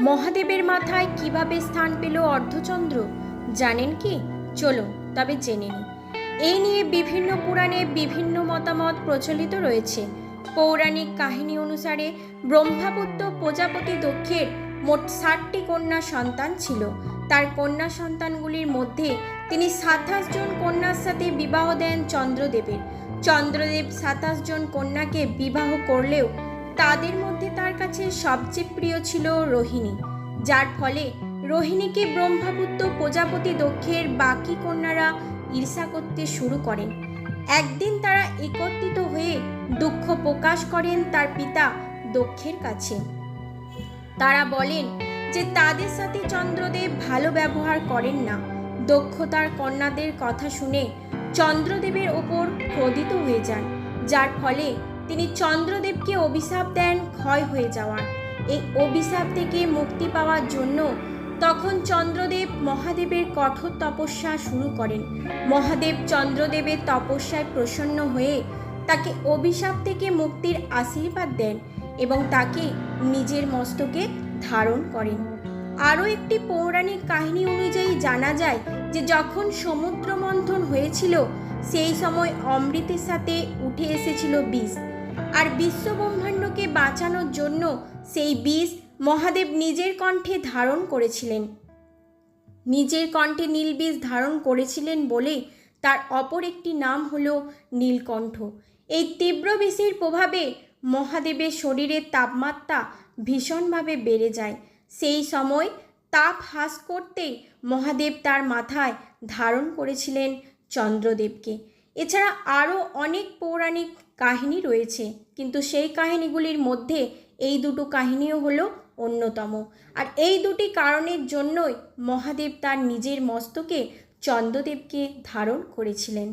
মহাদেবের মাথায় কীভাবে স্থান পেল অর্ধচন্দ্র? জানেন কি? চলুন, তবে জেনে নিই। এই নিয়ে বিভিন্ন পুরাণে বিভিন্ন মতামত প্রচলিত রয়েছে। পৌরাণিক কাহিনী অনুসারে ব্রহ্মাপুত্র প্রজাপতি দক্ষের মোট ষাটটি কন্যা সন্তান ছিল। তার কন্যা সন্তানগুলির মধ্যে তিনি সাতাশ জন কন্যার সাথে বিবাহ দেন চন্দ্রদেবের। চন্দ্রদেব সাতাশ জন কন্যাকে বিবাহ করলেও তাদের মধ্যে তার কাছে সবচেয়ে প্রিয় ছিল রোহিণী। যার ফলে রোহিণীকে ব্রহ্মাপুত্র প্রজাপতি দক্ষের বাকি কন্যারা ঈর্ষা করতে শুরু করেন। একদিন তারা একত্রিত হয়ে দুঃখ প্রকাশ করেন তার পিতা দক্ষের কাছে। তারা বলেন যে তাদের সাথে চন্দ্রদেব ভালো ব্যবহার করেন না। দক্ষ তার কন্যাদের কথা শুনে চন্দ্রদেবের ওপর ক্রোধিত হয়ে যান, যার ফলে তিনি চন্দ্রদেবকে অভিশাপ দেন ক্ষয় হয়ে যাওয়ার। এই অভিশাপ থেকে মুক্তি পাওয়ার জন্য তখন চন্দ্রদেব মহাদেবের কঠোর তপস্যা শুরু করেন। মহাদেব চন্দ্রদেবের তপস্যায় প্রসন্ন হয়ে তাকে অভিশাপ থেকে মুক্তির আশীর্বাদ দেন এবং তাকে নিজের মস্তকে ধারণ করেন। আরও একটি পৌরাণিক কাহিনী অনুযায়ী জানা যায় যে যখন সমুদ্র মন্থন হয়েছিল, সেই সময় অমৃতের সাথে উঠে এসেছিল বিষ। আর বিশ্বব্রহ্মাণ্ডকে বাঁচানোর জন্য সেই বিষ মহাদেব নিজের কণ্ঠে ধারণ করেছিলেন। নিজের কণ্ঠে নীলবীজ ধারণ করেছিলেন বলে তার অপর একটি নাম হল নীলকণ্ঠ। এই তীব্র বিষের প্রভাবে মহাদেবের শরীরের তাপমাত্রা ভীষণভাবে বেড়ে যায়। সেই সময় তাপ হ্রাস করতেই মহাদেব তার মাথায় ধারণ করেছিলেন চন্দ্রদেবকে। এছাড়া আরও অনেক পৌরাণিক কাহিনী রয়েছে, কিন্তু সেই কাহিনীগুলির মধ্যে এই দুটো কাহিনীও হলো অন্যতম। আর এই দুটি কারণের জন্যই মহাদেব তার নিজের মস্তকে চন্দ্রদেবকে ধারণ করেছিলেন।